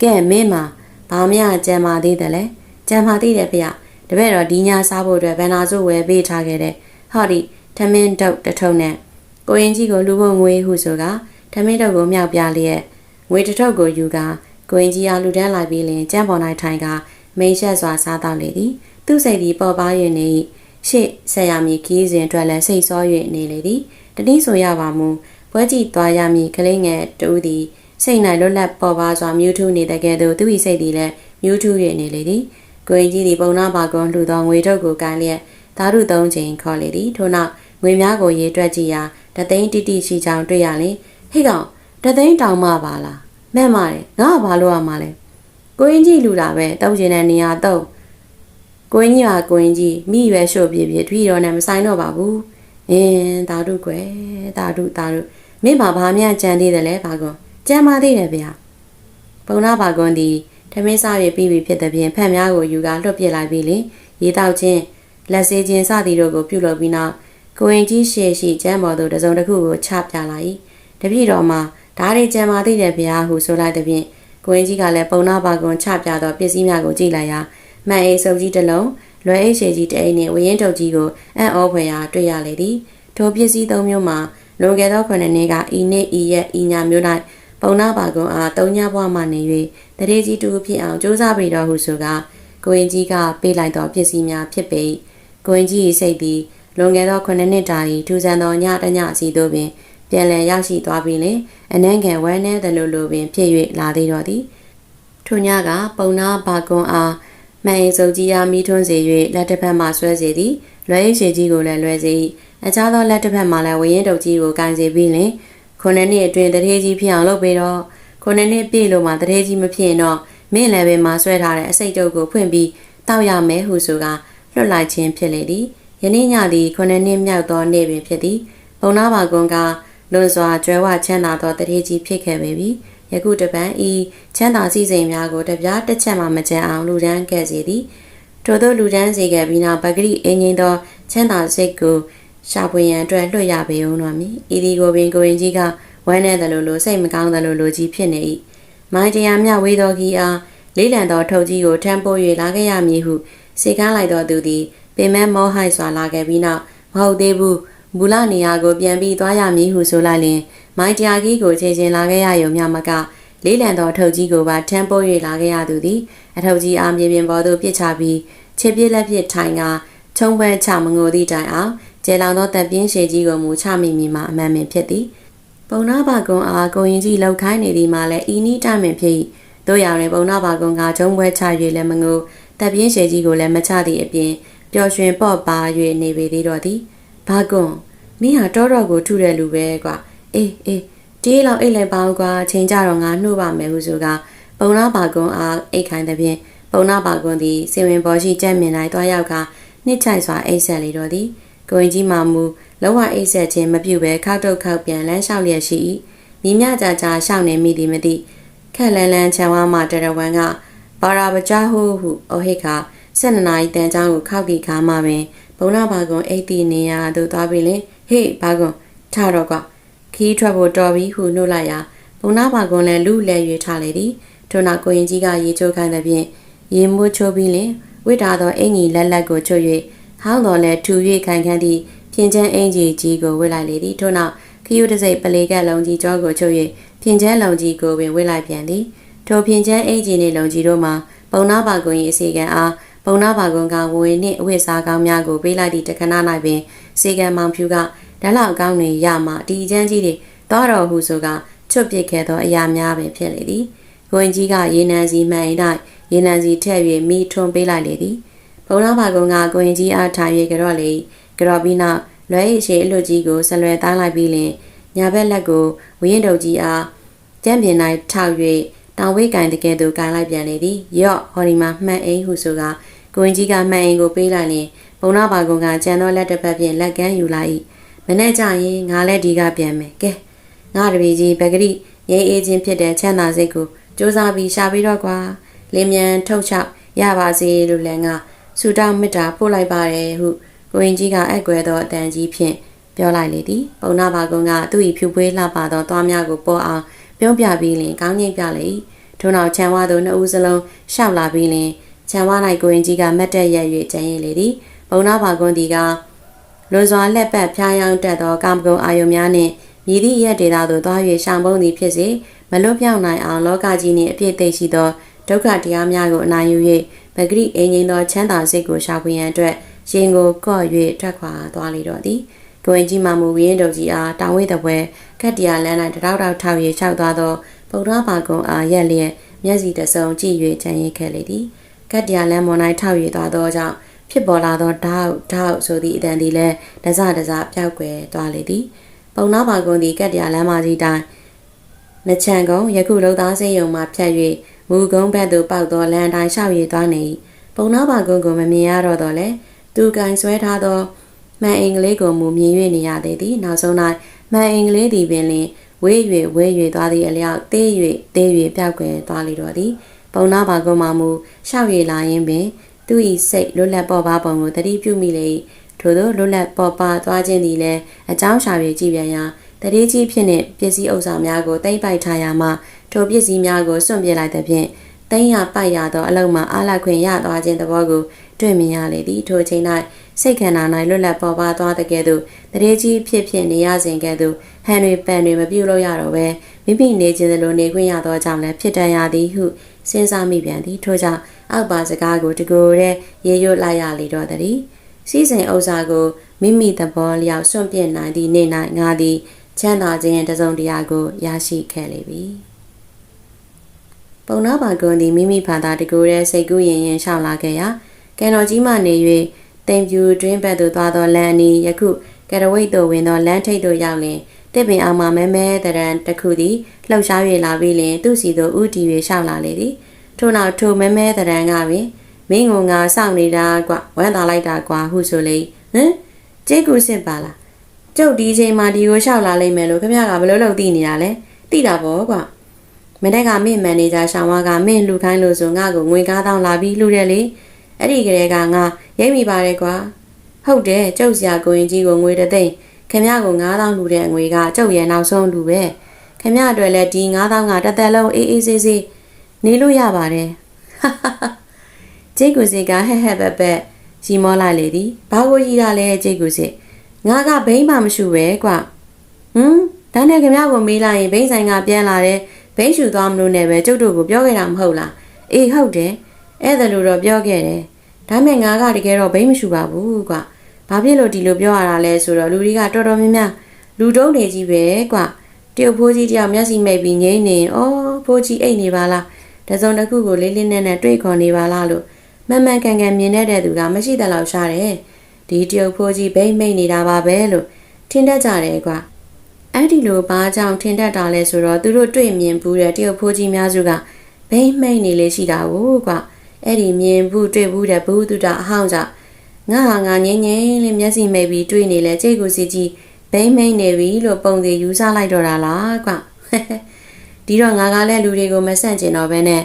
Speaker 1: ကဲမင်းမှာဘာမှကြံမာသေးတယ်လေကြံမာသေးတယ်ဖေတပည့်တော်ဒီညာစားဖို့အတွက်ဗန်နာစုဝယ်ပေးထားခဲ့တဲ့ဟောဒီထမင်းတုတ်တထုံနဲ့ကိုရင်ကြီးကိုလူဖို့ငွေဟုဆိုကထမင်းတုတ်ကိုမြောက်ပြလျက်ငွေတထုပ်ကိုယူကာကိုရင်ကြီးအားလူတန်းလိုက်ပြီးလင်ကြမ်းပေါ်၌ထိုင်ကမိန်ရှက်စွာစားတော့လေသည် သူ့စိတ်သည်ပေါ်ပါ၍နေ ရှေ့ဆက်ရမည်ခီးစဉ်အတွက်လည်းစိတ်ဆော၍နေလေသည်တတိဆိုရပါမူပွဲကြည့်သွားရမည်ကလေးငယ်တူသည်စိတ်၌လွတ်လပ်ပေါ်ပါစွာမြူးထူးနေတဲ့ကဲ့သို့သူ၏စိတ်သည်လည်းမြူးထူး၍နေလေသည်ကိုရင်ကြီးသည်ပုံနာပါကွန်လှူသောငွေထုတ်ကိုကန်လျက်ဓာတုသုံးချိန်ခေါ်လေသည်ထို့နောက်ငွေများကိုရေးတွက်ကြည့်ရာတသိန်းတိတိရှိချောင်းတွေ့ရလင်ဟိကောင်တသိန်းတောင်မှပါလားမဲ့မာတယ်ငါကဘာလို့ရမှာလဲကိုရင်ကြီးလူတာပဲတောက်ကျင်တဲ့နေရာတော့ ကိုရင်ကြီးဟာကိုရင်ကြီးမိရွယ်ရှို့ပြပြထွီတော်နဲ့မဆိုင်တော့ပါဘူးအင်းတာတို့ကွယ်တာတို့တာတို့မင်းဘာဘာမှကြံသေးတယ်လဲဘာကွန်ကြံပါသေးတယ်ဗျာပုံနာဘာကွန်ဒီထမင်းစားရပြီးပြီဖြစ်တဲ့ပြင်ဖက်များကိုယူကာလွတ်ပစ်လိုက်ပြီးလေရေတောက်ခြင်းလက်စေးခြင်းစသည်တို့ကိုပြုလုပ်ပြီးနောက်ကိုရင်ကြီးရှေ့ရှိကျမ်းပေါ်သို့တစုံတစ်ခုကိုချပြလာ၏တပြည့်တော်မှာဓာရီကြံမာသိတဲ့ဗျာဟုဆိုလိုက်တဲ့ဖြင့်ကိုရင်ကြီးကလည်းပုံနာပါကွန်ချပြသောပစ္စည်းများကိုကြည့်လိုက်ရာ မှန်အိစုပ်ကြီးတစ်လုံးလွယ်အိတ်ရှည်ကြီးတစ်အိမ်နှင့်ဝရင်ထုတ်ကြီးကိုအံ့ဩဖွယ်ရာတွေ့ရလေသည်ထိုပစ္စည်းသုံးမျိုးမှာလွန်ခဲ့သောခုနှစ်နှစ်ကဤနေ့ဤရက်ဤညမျိုး၌ပုံနာပါကွန်အားတုံညဘွားမှနေ၍တရေကြီးတူဖြစ်အောင်စူးစမ်းပြီးတော်ဟုဆိုကကိုရင်ကြီးကပေးလိုက်သောပစ္စည်းများဖြစ်ပေကိုရင်ကြီး၏စိတ်သည်လွန်ခဲ့သော9နှစ်တာ၏ထူးဆန်းသောညတညစီသို့ပင်ပြန်လည်ရောက်ရှိသွားပြီးလင်အနှံငယ်ဝမ်းနည်းသလိုလိုပင်ဖြစ်၍လာသေးတော်သည်ထိုညကပုံနာဘာကွန်အား မှန်အိမ်စုပ်ကြီးအားမိထွန်းစေ၍လက်တစ်ဖက်မှဆွဲစေသည်လွယ်အိတ်ရှည်ကြီးကိုလည်းလွယ်စေ၏အခြားသောလက်တစ်ဖက်မှလည်းဝရင်တုပ်ကြီးကိုကင်စေပြီးလင်ခုနှစ်နှစ်အတွင်းတရေကြီးဖြစ်အောင်လုပ်ပေးတော့ခုနှစ်နှစ်ပြည့်လို့မှတရေကြီးမဖြစ်ရင်တော့မင်းလည်းပဲမှဆွဲထားတဲ့အစိတ်တုပ်ကိုဖွင့်ပြီးတောက်ရမယ်ဟုဆိုကလွတ်လိုက်ခြင်းဖြစ်လေသည်ယနေ့ညသည်ခုနှစ်နှစ်မြောက်သောနေ့ပင်ဖြစ်သည်ပုံနာပါကွန်ကလွန်စွာကျွဲဝချမ်းသာသောတရေကြီးဖြစ်ခဲ့ပေပြီ ယခုတပံဤချမ်းသာစည်းစိမ်များကိုတပြားတစ်ချက်မှမကြံအောင်လူဒန်းခဲ့စေသည်ထို့သောလူဒန်းစေခဲ့ပြီးနောက်ပဂရိအင်းငိမ့်သောချမ်းသာစိတ်ကိုရှာဖွေရန်အတွက်လွှတ်ရပေဦးတော်မူဤဒီကိုပင်ကိုရင်ကြီးကဝမ်းနေတယ်လို့လို့စိတ်မကောင်းတယ်လို့လို့ကြီးဖြစ်နေ၏မိုင်းတရားမြဝေတော်ကြီးအားလေးလံသောထုတ်ကြီးကိုထမ်းပိုး၍လာခဲ့ရမည်ဟုစေကားလိုက်တော်သူသည်ပင်မမောဟိုက်စွာလာခဲ့ပြီးနောက်မဟုတ်သေးဘူးဘူလနေရာကိုပြန်ပြီးသွားရမည်ဟုဆိုလိုက်လင် မိုင်းတရားကြီးကိုခြေချင်းလာခဲ့ရရုံမျှမကလေးလံသောထုတ်ကြီးကိုပါထမ်းပိုး၍လာခဲ့ရသူသည်အထုတ်ကြီးအားမြေပြင်ပေါ်သို့ပြစ်ချပြီးခြေပြစ်လက်ပြစ်ထိုင်ကချုံပွဲချမငိုသည့်တိုင်အောင်ကျဲလောင်သောတပ်ပြင်းရှည်ကြီးကိုမူချမိမိမှာအမှန်ပင်ဖြစ်သည်ပုံနာပါကုံအားကိုရင်ကြီးလောက်ခိုင်းနေသည်မှာလည်းဤနီးတမင်ဖြစ်၏တို့ရရင်ပုံနာပါကုံကဂျုံပွဲချ၍လည်းမငိုတပ်ပြင်းရှည်ကြီးကိုလည်းမချသည့်အပြင်ပျော်ရွှင်ပေါ့ပါ၍နေပေသေးတော့သည်ဘာကွန်မင်းဟာတောတော့ကိုထုတဲ့လူပဲကွာ အေးအေးတီးလောက်အိတ်လိုက်ပါဦးကွာချိန်ကြတော့ငါနှုတ်ပါမယ်ဟုဆိုကပုံနာပါကွန်အားအိတ်ခိုင်းတဲ့ဖြင့်ပုံနာပါကွန်သည်စင်ဝင်ပေါ်ရှိကြက်မြင်တိုင်းတွားရောက်ကနှစ်ချိုက်စွာအိတ်ဆက်လေတော့သည်ကိုရင်ကြီးမှမူလုံးဝအိတ်ဆက်ခြင်းမပြုဘဲခောက်တုတ်ခောက်ပြန်လမ်းလျှောက်လျက်ရှိ၏မိမြကြကြရှောက်နေမိသည်မသိခက်လန်းလန်းချံဝါမှတရဝမ်ကဘာရာပကြဟုဟုအိုဟိခါ၁၂နာရီတန်ချောင်းကိုခောက်တီခါမှပင်ဘုံနာဘာကွန်အိတ်တီနေရသို့သွားပြီလေဟေးဘာကွန်ထတော့ကွာ ခီးထွက်ဖို့တော်ပြီဟုနှုတ်လိုက်ရာဘုံနာဘာကွန်လည်းလူလဲရွေထားလေသည်ထို့နောက်ကိုရင်ကြီးကရေချိုးခိုင်းတဲ့ဖြင့်ရေမိုးချိုးပြီးလင်ဝိတာသောအင်ကြီးလက်လက်ကိုချွတ်၍ဟောင်းတော်လဲထူ၍ခိုင်ခန့်သည့်ဖြင်းချမ်းအင်ကြီးကြီးကိုဝစ်လိုက်လေသည်ထို့နောက်ခယူတစိတ်ပလေကက်လုံးကြီးကြောကိုချွတ်၍ဖြင်းချမ်းလုံးကြီးကိုပင်ဝစ်လိုက်ပြန်သည်ထိုဖြင်းချမ်းအင်ကြီးနှင့်လုံးကြီးတို့မှာပုံနာပါကွန်၏အစီကံအားပုံနာပါကွန်ကဝေနှင့်အဝတ်စားကောင်းများကိုပေးလိုက်သည့်တခဏ၌ပင်စေကံမောင်ဖြူက ဓာတ်လောက်ကောင်းတွင်ရမှဒီချမ်းကြီးတွေတောတော်ဟုဆိုကချွတ်ပစ်ခဲ့သောအရာများပင်ဖြစ်လေသည်ကိုင်ကြီးကရေနံစီမှန်၏၌ရေနံစီထည့်၍မိထွန်းပေးလိုက်လေသည်ဘုံနာပါကုံကကိုရင်ကြီးအားထား၍ကြော့လေကြော့ပြီးနောက်လွဲရည်ရှိအလွတ်ကြီးကိုဆလွယ်သားလိုက်ပြီးလင်ညာဘက်လက်ကိုဝင်းတုပ်ကြီးအားကျမ်းပြင်၌ထောက်၍တောင်ဝေးကင်တကယ်သူကင်လိုက်ပြန်လေသည်ရော့ဟော်ဒီမှာမှန်အိမ်ဟုဆိုကကိုရင်ကြီးကမှန်အိမ်ကိုပေးလိုက်လင်ဘုံနာပါကုံကကြံသောလက်တစ်ဖက်ဖြင့်လက်ကမ်းယူလိုက်၏ မနေ့ကျရင်ငါလည်းဒီကပြန်မယ်ကဲငါတပည့်ကြီးပဂရိငြိမ်းအေးခြင်းဖြစ်တဲ့ချမ်းသာစိတ်ကိုစူးစမ်းပြီးရှာပြီးတော့ကွာလင်းမြန်ထုတ်ချောက်ရပါစေလို့လည်းငါဆူတောင်းမေတ္တာပို့လိုက်ပါတယ်ဟုကိုရင်ကြီးကအကွယ်သောအတန်ကြီးဖြင့်ပြောလိုက်လေသည်ပုံနာပါကုန်းကသူ့၏ဖြူပွေးလှပသောသွားများကိုပေါ်အောင်ပြုံးပြပြီးလင်ကောင်းငိမ့်ပြလေထို့နောက်ခြံဝါသို့နှစ်ဦးစလုံးရှောက်လာပြီးလင်ခြံဝါ၌ကိုရင်ကြီးကမတ်တက်ရက်၍ကျန်ရည်လေသည်ပုံနာပါကုန်းဒီက လွန်စွာလက်ပတ်ဖျားယောင်းတက်သောကာမဂုဏ်အာယုံများနှင့်မြည်သည့်ရက်ဒေတာသို့သွား၍ရှောင်ပုံသည်ဖြစ်စေမလွတ်ပြောင်းနိုင်အောင်လောကကြီးနှင့်အပြည့်သိရှိသောဒုက္ခတရားများကိုအနိုင်ယူ၍ပဂရိအင်းငိမ့်သောချမ်းသာစိတ်ကိုရှာဖွေရန်အတွက်ရင်ကိုကော့၍ထွက်ခွာသွားလေတော့သည်ကိုရင်ကြီးမှမူဝင်းတုပ်ကြီးအားတောင်ဝိတပွဲကတ်တရာလန်း၌တတောက်တောက်ထောက်၍ခြောက်သွားသောဗုဒ္ဓဘာကုံအားရက်လျက်မျက်စီတစုံကြည့်၍ချမ်းရည်ခဲ့လေသည်ကတ်တရာလန်းပေါ်၌ထောက်၍သွားသောကြောင့် ဖြစ်ပေါ်လာသောဓာတ်ဓာတ်ဆိုသည့်အတန်သည်လည်းတစတစပျောက်ကွယ်သွားလေသည်ပုံနာပါကုံသည်ကတ်တရာလန်းမကြီးတိုင်းနချံကုံယခုလုံသားစေယုံမှဖြတ်၍မူကုန်းဘက်သို့ပေါက်သောလမ်းတိုင်းရှောက်ရည်သွားနေ၏ပုံနာပါကုန်းကိုမမြင်ရတော့တော့လေသူကင်ဆွဲထားသောမှန်အင်္ဂလိပ်ကိုမူမြင်၍နေရသေးသည်နောက်ဆုံး၌မှန်အင်္ဂလိပ်သည်ပင်လင်ဝေး၍ဝေး၍သွားသည့်အလျောက်သေး၍သေး၍ပြောက်ကွယ်သွားလေတော့သည်ပုံနာပါကုန်းမှမူရှောက်ရည်လာရင်းပင် သူ၏စိတ်လွတ်လပ်ပေါ်ပါပုံကိုတတိပြုမိလေထို့သောလွတ်လပ်ပေါ်ပါသွားခြင်းသည်လည်းအကြောင်းရှာ၍ကြည်ပြန်ရာတတိကြီးဖြစ်နှင့်ပစ္စည်းဥစ္စာများကိုတိမ့်ပိုက်ထားရမှထိုပစ္စည်းများကိုစွန့်ပစ်လိုက်သဖြင့်တိမ့်ရပိုက်ရသောအလုံးမှာအားလခွင့်ရသွားခြင်းသဘောကိုတွေ့မြင်ရလေသည်ထိုချိန်၌စိတ်ခန္ဓာ၌လွတ်လပ်ပေါ်ပါသွားတဲ့ကဲ့သို့တရေကြီးဖြစ်ဖြစ်နေရစဉ်ကဲ့သို့ဟန်တွေပန်တွေမပြုတ်လို့ရတော့ပဲမိမိနေခြင်းလိုနေခွင့်ရသောကြောင့်လည်းဖြစ်တန်ရသည်ဟုစဉ်းစားမိပြန်သည်ထို့ကြောင့် အောက်ပါစကားကိုတကူရဲရေရွတ်လိုက်ရလေတော့သည်စီစဉ်ဥစ္စာကိုမိမိသဘောလျောက်စွန့်ပြစ်နိုင်သည့်နေ့၌ငါသည်ချမ်းသာခြင်းတစုံတရာကိုရရှိခဲ့လေပြီ။ပုံနာပါကွန်သည်မိမိဖာသာတကူရဲစိတ်ကူးရင်ရင်ရှောက်လာခဲ့ရာကင်တော်ကြီးမှနေ၍တင်ပြူတွင်းဘက်သို့သွားသောလမ်းအနီးယခုကရဝိတ်သို့ဝင်သောလမ်းထိပ်သို့ရောက်လင်တစ်ပင်အောင်မှမဲမဲတရံတစ်ခုသည်လှုပ်ရှား၍လာပြီးလင်သူ့စီသို့ဥတီ၍ရှောက်လာလေသည် ထို့နောက်ထိုမဲမဲတရံကပင်မင်းငုံငါစောင့်နေတာကွဝမ်းသာလိုက်တာကွာဟုဆိုလေဟမ်ကျေးကူစစ်ပါလားကျုပ်ဒီချိန်မှာဒီကိုရှောက်လာလိမ့်မယ်လို့ခမရကဘလို့လို့သိနေတာလဲသိတာပေါ့ကွာမနေ့ကမင်းမန်နေဂျာရှောင်းဝါကမင်းလှူခိုင်းလို့ဆိုငါ့ကိုငွေ9000လာပြီးလှူတယ်လေအဲ့ဒီကလေးကငါရိပ်မိပါတယ်ကွာဟုတ်တယ်ကျုပ်စရာကိုရင်ကြီးကိုငွေတစ်သိန်းခင်ဗျားကို9000လှူတဲ့ငွေကကျုပ်ရဲ့နောက်ဆုံးလှူပဲခင်ဗျားအတွက်လည်းဒီ9000ကတစ်သက်လုံးအေးအေးဆေးဆေး နေလို့ရပါတယ်ကျိတ်ကူစီကဟဲ့ဟဲ့ဘက်ဘက်ရီမောလိုက်လေသည်ဘာကိုရီတာလဲကျိတ်ကူစီငါကဘိန်းမှမရှိပဲကွာဟမ်ဒါနဲ့ခင်ဗျားကိုမေးလိုက်ရင်ဘိန်းဆိုင်ကပြန်လာတယ်ဘိန်းရှူသွားမလို့နဲ့ပဲကျုပ်တို့ကိုပြောခဲ့တာမဟုတ်လားအေးဟုတ်တယ်အဲ့ဒါလို့တော့ပြောခဲ့တယ်ဒါမဲ့ငါကတကယ်တော့ဘိန်းမရှူပါဘူးကွာဘာဖြစ်လို့ဒီလိုပြောရတာလဲဆိုတော့လူတွေကတော်တော်များများလူတုံးနေကြီးပဲကွာတရုတ်ဖိုးကြီးတယောက်မျက်စိမိတ်ပြီးငိမ့်နေအော်ဖိုးကြီးအိတ်နေပါလား တစုံတစ်ခုကိုလေးလေးနက်နက်တွေးခေါ်နေပါလားလို့မှန်မှန်ကန်ကန်မြင်တတ်တဲ့သူကမရှိတဲ့လောက်ရှားတယ်ဒီတရုတ်ဖိုးကြီးဘိန်းမိတ်နေတာပါပဲလို့ထင်တတ်ကြတယ်ကွာအဲ့ဒီလိုဘာကြောင့်ထင်တတ်တာလဲဆိုတော့သူတို့တွေ့မြင်ဘူးတဲ့တရုတ်ဖိုးကြီးများစုကဘိမ့်မိတ်နေလေရှိတာကိုကွာအဲ့ဒီမြင်ဘူးတွေ့ဘူးတဲ့ဘူးတုတအဟောင်းကြောင့်ငါဟာငါငင်းငင်းလေးမျက်စိမိတ်ပြီးတွေ့နေလဲကြိတ်ကိုစီကြီးဘိမ့်မိတ်နေပြီလို့ပုံစီယူဆလိုက်တော့တာလားကွာ ဒီတော့ငါကလည်းလူတွေကိုမဆန့်ကျင်တော့ဘဲနဲ့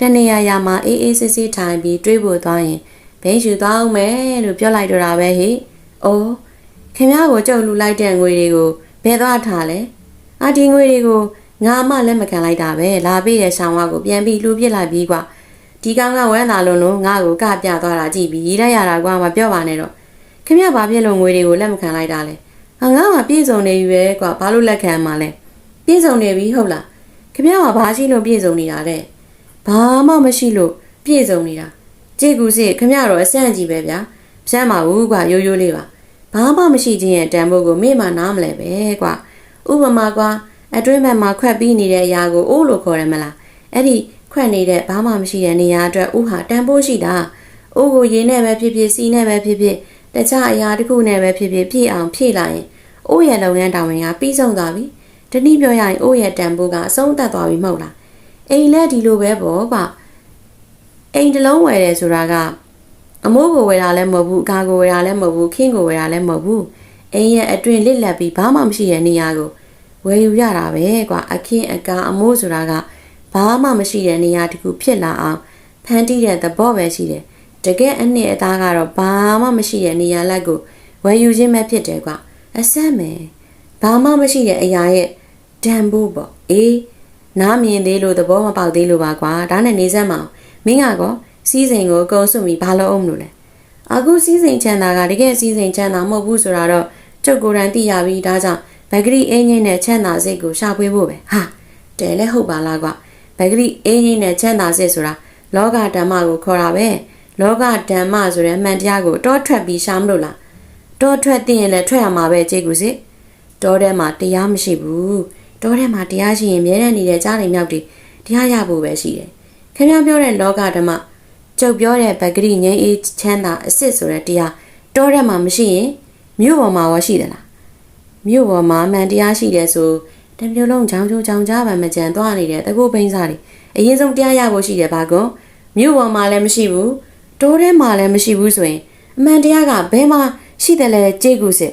Speaker 1: တနေရာရာမှာအေးအေးဆေးဆေးထိုင်ပြီးတွေးဖို့သွားရင်ဘိန်းယူသွားအောင်မယ်လို့ပြောလိုက်တော့တာပဲဟိ။အိုးခင်ဗျားကိုကြောက်လူလိုက်တဲ့ငွေတွေကိုဘယ်သွားထားလဲ။အာဒီငွေတွေကိုငါမှလက်မခံလိုက်တာပဲလာပြီးတဲ့ဆောင်ဝါကိုပြန်ပြီးလှူပစ်လိုက်ပြီးကွာ။ဒီကောင်ကဝမ်းသာလို့လို့ငါ့ကိုကပြသွားတာကြည့်ပြီးရေးလိုက်ရတာကွာမပြောပါနဲ့တော့။ခင်ဗျားဘာဖြစ်လို့ငွေတွေကိုလက်မခံလိုက်တာလဲ။ဟာငါမှပြည့်စုံနေပြီပဲကွာဘာလို့လက်ခံမှာလဲ။ပြည့်စုံနေပြီဟုတ်လား။ ခင်ဗျားကဘာရှိလို့ပြည့်စုံနေတာတဲ့။ဘာမှမရှိလို့ပြည့်စုံနေတာ။ကြည့်ကူစီခင်ဗျားတော့အဆန့်ကြီးပဲဗျာ။ဖြမ်းပါဘူးကွာရိုးရိုးလေးပါ။ဘာမှမရှိခြင်းရဲ့တန်ဖိုးကိုမေ့မှနားမလဲပဲကွာ။ဥပမာကွာအတွင်းဘက်မှာခွက်ပြီးနေတဲ့အရာကိုအိုးလို့ခေါ်ရမလား။အဲ့ဒီခွက်နေတဲ့ဘာမှမရှိတဲ့နေရာအတွက်ဥဟာတန်ဖိုးရှိတာ။အိုးကိုရေနဲ့ပဲဖြစ်ဖြစ်စီနဲ့ပဲဖြစ်ဖြစ်တခြားအရာတစ်ခုနဲ့ပဲဖြစ်ဖြစ်ဖြည့်အောင်ဖြည့်လိုက်ရင်အိုးရဲ့လုပ်ငန်းတာဝန်ကပြီးဆုံးသွားပြီ။ တနည်းပြောရရင်အိုးရဲ့တန်ဖိုးကအဆုံးသတ်သွားပြီမဟုတ်လား။အိမ်လည်းဒီလိုပဲပေါ့ကွာ။အိမ်တစ်လုံးဝယ်တယ်ဆိုတာကအမိုးကိုဝယ်တာလည်းမဟုတ်ဘူးအကာကိုဝယ်တာလည်းမဟုတ်ဘူးခင်းကိုဝယ်တာလည်းမဟုတ်ဘူးအိမ်ရဲ့အတွင်လစ်လက်ပြီးဘာမှမရှိတဲ့နေရာကိုဝယ်ယူရတာပဲကွာအခင်းအကာအမိုးဆိုတာကဘာမှမရှိတဲ့နေရာတခုဖြစ်လာအောင်ဖန်တီးတဲ့သဘောပဲရှိတယ်တကယ်အနှစ်အသားကတော့ဘာမှမရှိတဲ့နေရာလက်ကိုဝယ်ယူခြင်းပဲဖြစ်တယ်ကွာအဆမ်းမယ် ဘာမှမရှိတဲ့အရာရဲ့ဒံဖို့ပေါ့အေးနားမြင်သေးလို့သဘောမပေါက်သေးလို့ပါကွာဒါနဲ့နေစမ်းမအောင်မင်းကကောစီးစိမ်ကိုအကုန်စွန့်ပြီးဘာလို့အောင်မလို့လဲအခုစီးစိမ်ချမ်းသာကတကယ်စီးစိမ်ချမ်းသာမဟုတ်ဘူးဆိုတာတော့ကျုပ်ကိုယ်တိုင်သိရပြီဒါကြောင့်ဘဂရီအင်းကြီးနဲ့ချမ်းသာစိတ်ကိုရှာဖွေဖို့ပဲဟာတဲလဲဟုတ်ပါလားကွာဘဂရီအင်းကြီးနဲ့ချမ်းသာစိတ်ဆိုတာလောကဓမ္မကိုခေါ်တာပဲလောကဓမ္မဆိုတဲ့မှန်တရားကိုတောထွက်ပြီးရှာမလို့လားတောထွက်သိရင်လည်းထွက်ရမှာပဲကြည့်ကူစစ် တောထဲမှာတရားမရှိဘူးတောထဲမှာတရားရှိရင်မြဲတမ်းနေတဲ့ကြားနေမြောက်တွေတရားရဖို့ပဲရှိတယ်ခင်ဗျားပြောတဲ့လောကဓမ္မကျုပ်ပြောတဲ့ဗဂရိငိမ့်အေးချမ်းသာအစ်စ်ဆိုတဲ့တရားတောထဲမှာမရှိရင်မြို့ပေါ်မှာရောရှိသလားမြို့ပေါ်မှာမှန်တရားရှိတယ်ဆိုတမျိုးလုံးချောင်းချောင်းချောင်းကြပါမကြံသွားနေတဲ့တကုတ်ပိန်းစားတွေအရင်ဆုံးတရားရဖို့ရှိတယ်ဘာကွန်မြို့ပေါ်မှာလည်းမရှိဘူးတိုးထဲမှာလည်းမရှိဘူးဆိုရင်အမှန်တရားကဘယ်မှာရှိတယ်လဲကြည့်ကူစစ်